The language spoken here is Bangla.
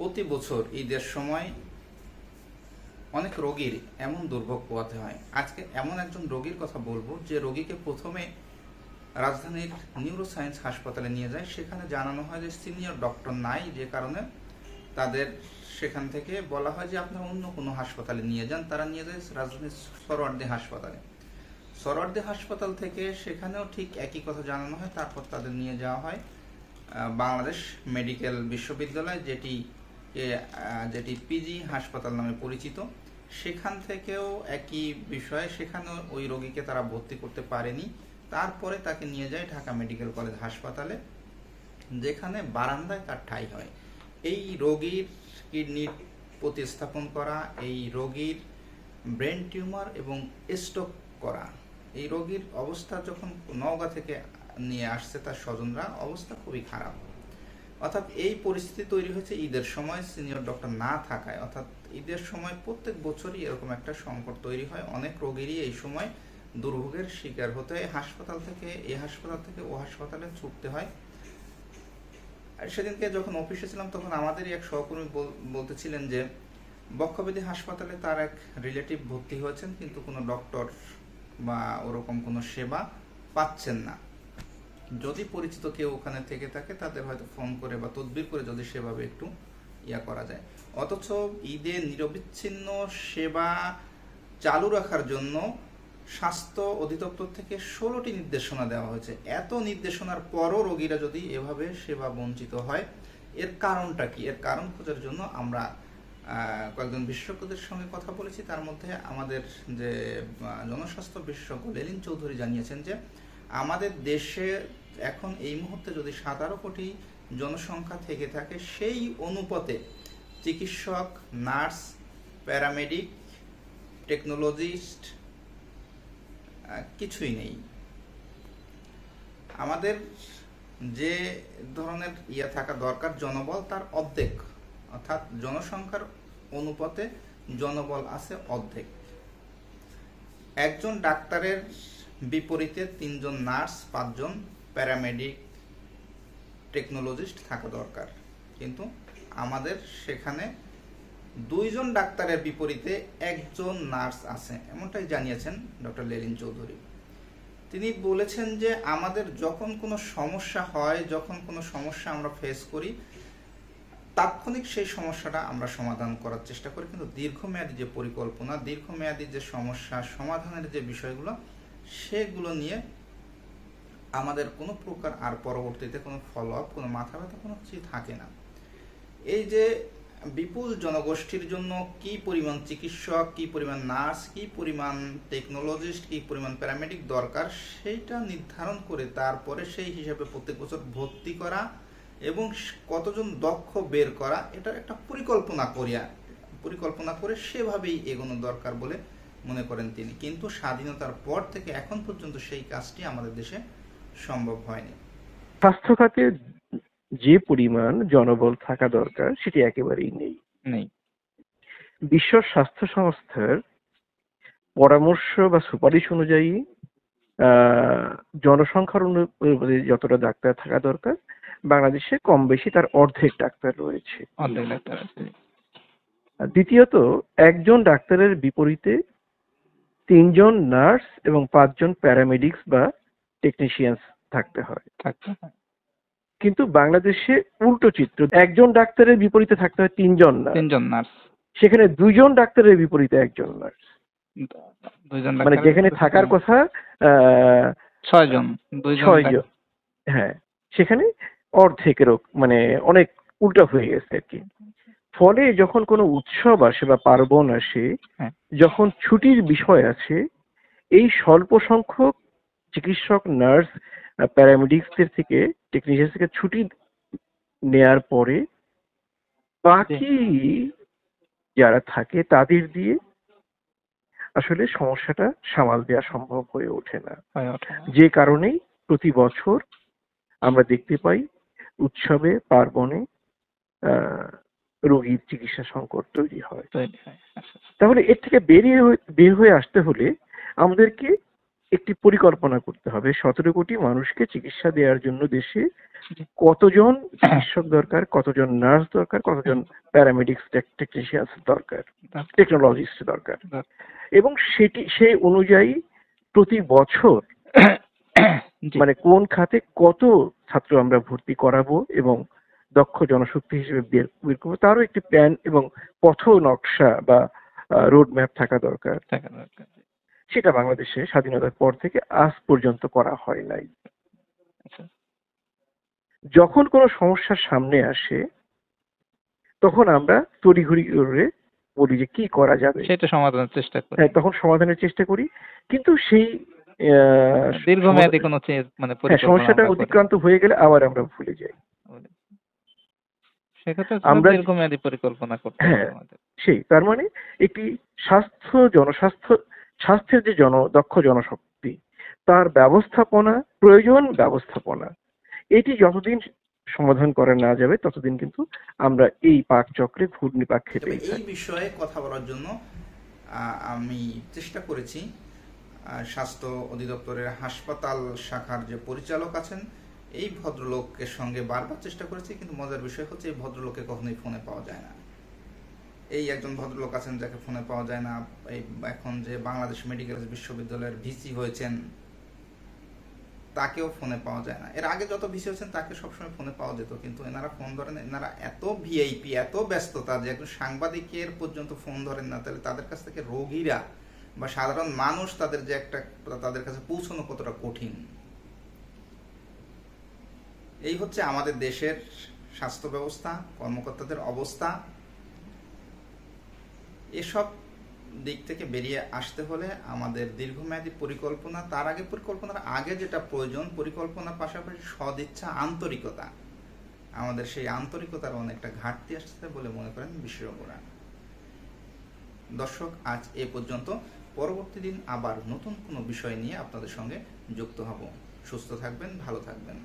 প্রতি বছর ঈদের সময় অনেক রোগীর এমন দুর্ভোগ পোয়াতে হয়। আজকে এমন একজন রোগীর কথা বলব যে রোগীকে প্রথমে রাজধানীর নিউরোসায়েন্স হাসপাতালে নিয়ে যায়। সেখানে জানানো হয় যে সিনিয়র ডক্টর নাই, যে কারণে তাদের সেখান থেকে বলা হয় যে আপনারা অন্য কোনো হাসপাতালে নিয়ে যান। তারা নিয়ে যায় রাজধানীর সরওয়ার্দী হাসপাতালে। সরওয়ার্দী হাসপাতাল থেকে সেখানেও ঠিক একই কথা জানানো হয়। তারপর তাদের নিয়ে যাওয়া হয় বাংলাদেশ মেডিকেল বিশ্ববিদ্যালয়, যেটি যেটি পিজি হাসপাতাল নামে পরিচিত, সেখান থেকেও একই বিষয়ে সেখানেও ওই রোগীকে তারা ভর্তি করতে পারেনি। তারপরে তাকে নিয়ে যায় ঢাকা মেডিকেল কলেজ হাসপাতালে, যেখানে বারান্দায় তার ঠাই হয়। এই রোগীর কিডনি প্রতিস্থাপন করা, এই রোগীর ব্রেন টিউমার এবং স্ট্রোক করা, এই রোগীর অবস্থা যখন নওগাঁ থেকে নিয়ে আসছে তার স্বজনরা, অবস্থা খুবই খারাপ। অর্থাৎ এই পরিস্থিতি তৈরি হয়েছে ঈদের সময়, সিনিয়র ডক্টর না থাকায়। অর্থাৎ ঈদের সময় প্রত্যেক বছরই এরকম একটা সংকট তৈরি হয়। অনেক রোগীরই এই সময় দুর্ভোগের শিকার হতে হয়। হাসপাতাল থেকে, এই হাসপাতাল থেকে ও হাসপাতালে ছুটতে হয়। আর সেদিনকে যখন অফিসে ছিলাম, তখন আমাদেরই এক সহকর্মী বলতেছিলেন যে বক্ষবেদী হাসপাতালে তার এক রিলেটিভ ভর্তি হয়েছেন, কিন্তু কোনো ডক্টর বা ওরকম কোনো সেবা পাচ্ছেন না। যদি পরিচিত কেউ ওখানে থেকে থাকে, তাদের হয়তো ফোন করে বা তদবির করে যদি সেভাবে একটু ইয়া করা যায়। অথচ ঈদে নিরবিচ্ছিন্ন সেবা চালু রাখার জন্য স্বাস্থ্য অধিদপ্তর থেকে ষোলোটি নির্দেশনা দেওয়া হয়েছে। এত নির্দেশনার পরও রোগীরা যদি এভাবে সেবা বঞ্চিত হয়, এর কারণটা কি? এর কারণ খোঁজার জন্য আমরা কয়েকজন বিশেষজ্ঞদের সঙ্গে কথা বলেছি। তার মধ্যে আমাদের যে জনস্বাস্থ্য বিশেষজ্ঞ লেলিন চৌধুরী জানিয়েছেন যে, আমাদের দেশে এখন এই মুহূর্তে যদি সতেরো কোটি জনসংখ্যা থেকে থাকে, সেই অনুপাতে চিকিৎসক, নার্স, প্যারামেডিক, টেকনোলজিস্ট কিছুই নেই। আমাদের যে ধরনের ইয়া থাকা দরকার, জনবল তার অর্ধেক। অর্থাৎ জনসংখ্যার অনুপাতে জনবল আছে অর্ধেক। একজন ডাক্তারের বিপরীতে তিনজন নার্স, পাঁচজন প্যারামেডিক টেকনোলজিস্ট থাকা দরকার। কিন্তু আমাদের সেখানে দুইজন ডাক্তারের বিপরীতে একজন নার্স আছে, এমনটাই জানিয়েছেন ডক্টর লেলিন চৌধুরী। তিনি বলেছেন যে আমাদের যখন কোনো সমস্যা হয়, যখন কোনো সমস্যা আমরা ফেস করি, তাৎক্ষণিক সেই সমস্যাটা আমরা সমাধান করার চেষ্টা করি। কিন্তু দীর্ঘমেয়াদী যে পরিকল্পনা, দীর্ঘমেয়াদী যে সমস্যা, সমাধানের যে বিষয়গুলো, সেগুলো নিয়ে আমাদের কোনো প্রকার আর পরবর্তীতে কোনো ফলো আপ কোনো মাথা ব্যথা, কোনো কিছু থাকে না। এই যে বিপুল জনগোষ্ঠীর জন্য কি পরিমাণ চিকিৎসক, কি পরিমাণ নার্স, কি পরিমাণ টেকনোলজিস্ট কি পরিমাণ প্যারামেডিক দরকার সেইটা নির্ধারণ করে তারপরে সেই হিসাবে প্রত্যেক বছর ভর্তি করা এবং কতজন দক্ষ বের করা, এটার একটা পরিকল্পনা করিয়া, পরিকল্পনা করে সেভাবেই এগোনো দরকার বলে মনে করেন তিনি। কিন্তু স্বাধীনতার পর থেকে এখন পর্যন্ত সেই কাজটি আমাদের দেশে সম্ভব হয়নি। স্বাস্থ্য খাতে যে পরিমাণ জনবল থাকা দরকার সেটি একেবারেই নেই। নেই। বিশ্ব স্বাস্থ্য সংস্থার পরামর্শ বা সুপারিশ অনুযায়ী জনসংখ্যার অনুপাতে যতটা ডাক্তার থাকা দরকার বাংলাদেশে কম বেশি তার অর্ধেক ডাক্তার রয়েছে। অর্ধেক ডাক্তার আছে। আর দ্বিতীয়ত একজন ডাক্তারের বিপরীতে তিনজন নার্স এবং পাঁচজন প্যারামেডিক্স বা টেকনিশিয়ানস থাকতে হয়। কিন্তু বাংলাদেশে উল্টো চিত্র একজন ডাক্তারের বিপরীতে থাকতে হয় তিনজন নার্স। তিনজন নার্স। সেখানে দুইজন ডাক্তারের বিপরীতে একজন নার্স। মানে যেখানে থাকার কথা ছয়জন ছয় জন দুইজন ছয় ডাক্তার। জন হ্যাঁ সেখানে অর্ধেকেরও মানে অনেক উল্টা হয়ে গেছে আর কি। ফলে যখন কোনো উৎসব আসে বা পার্বণ আসে হ্যাঁ। যখন ছুটির বিষয় আছে এই স্বল্প সংখ্যক চিকিৎসক নার্স প্যারামেডিক্সদের থেকে টেকনিশিয়ান থেকে ছুটি নেয়ার পরে বাকি যারা থাকে তাদের দিয়ে আসলে সমস্যাটা সামাল দেওয়া সম্ভব হয়ে ওঠে না। যে কারণেই প্রতি বছর আমরা দেখতে পাই উৎসবে পার্বণে রোগীর চিকিৎসা সংকট তৈরি হয়। আচ্ছা, আচ্ছা। তাহলে এর থেকে বেরিয়ে বের হয়ে আসতে হলে আমাদেরকে একটি পরিকল্পনা করতে হবে সতেরো কোটি মানুষকে চিকিৎসা দেওয়ার জন্য দেশে কতজন চিকিৎসক দরকার কতজন নার্স দরকার কতজন প্যারামেডিক্স টেকনিশিয়ানস দরকার। টেকনোলজিস্ট দরকার দরকার। এবং সেটি সেই অনুযায়ী প্রতি বছর মানে কোন খাতে কত ছাত্র আমরা ভর্তি করাবো এবং দক্ষ জনশক্তি হিসেবে বের বের করব তারও একটি প্ল্যান এবং পথ নকশা বা রোড ম্যাপ থাকা দরকার থাকা দরকার সেটা বাংলাদেশে স্বাধীনতার পর থেকে আজ পর্যন্ত করা হয় নাই। আচ্ছা। যখন কোনো সমস্যার সামনে আসে তখন আমরা তড়িঘড়ি করে বলি যে কি করা যাবে। সেটা সমাধানের চেষ্টা করি। হ্যাঁ তখন সমাধানের চেষ্টা করি। কিন্তু সেই দীর্ঘমেয়াদী কোনো মানে হ্যাঁ সমস্যাটা অতিক্রান্ত হয়ে গেলে আবার আমরা ভুলে যাই। আমরা দীর্ঘমেয়াদী পরিকল্পনা করতে হ্যাঁ। সেই তার মানে একটি স্বাস্থ্য জনস্বাস্থ্য স্বাস্থ্যের যে জন দক্ষ জনশক্তি তার ব্যবস্থাপনা প্রয়োজন ব্যবস্থাপনা এটি যতদিন সমাধান করা না যাবে ততদিন কিন্তু আমরা এই পাক চক্রে ঘূর্ণি পাক খেতেই এই বিষয়ে কথা বলার জন্য আমি চেষ্টা করেছি স্বাস্থ্য অধিদপ্তরের হাসপাতাল শাখার যে পরিচালক আছেন এই ভদ্রলোকের সঙ্গে বারবার চেষ্টা করেছি কিন্তু মজার বিষয় হচ্ছে এই ভদ্রলোককে কখনোই ফোনে পাওয়া যায় না। এই একজন ভদ্রলোক আছেন যাকে ফোনে পাওয়া যায় না, এই এখন যে বাংলাদেশ মেডিকেল বিশ্ববিদ্যালয়ের ভিসি হয়েছেন, তাকেও ফোনে পাওয়া যায় না। এর আগে যত ভিসি হয়েছেন, তাকে সবসময় ফোনে পাওয়া যেত, কিন্তু এনারা ফোন ধরেন, এনারা এত ভিআইপি, এত ব্যস্ততা যে একজন সাংবাদিকের পর্যন্ত ফোন ধরেন না, তাহলে তাদের কাছ থেকে রোগীরা বা সাধারণ মানুষ তাদের যে একটা, তাদের কাছে পৌঁছানো কতটা কঠিন? এই হচ্ছে আমাদের দেশের স্বাস্থ্য ব্যবস্থা, কর্মকর্তাদের অবস্থা এসব দিক থেকে বেরিয়ে আসতে হলে আমাদের দীর্ঘমেয়াদী পরিকল্পনা, তার আগে পরিকল্পনার আগে যেটা প্রয়োজন, পরিকল্পনার পাশাপাশি সদিচ্ছা আন্তরিকতা। আমাদের সেই আন্তরিকতার অনেকটা ঘাটতি আসছে বলে মনে করেন বিশেষজ্ঞরা দর্শক, আজ এ পর্যন্ত। পরবর্তী দিন আবার নতুন কোনো বিষয় নিয়ে আপনাদের সঙ্গে যুক্ত হব। সুস্থ থাকবেন, ভালো থাকবেন।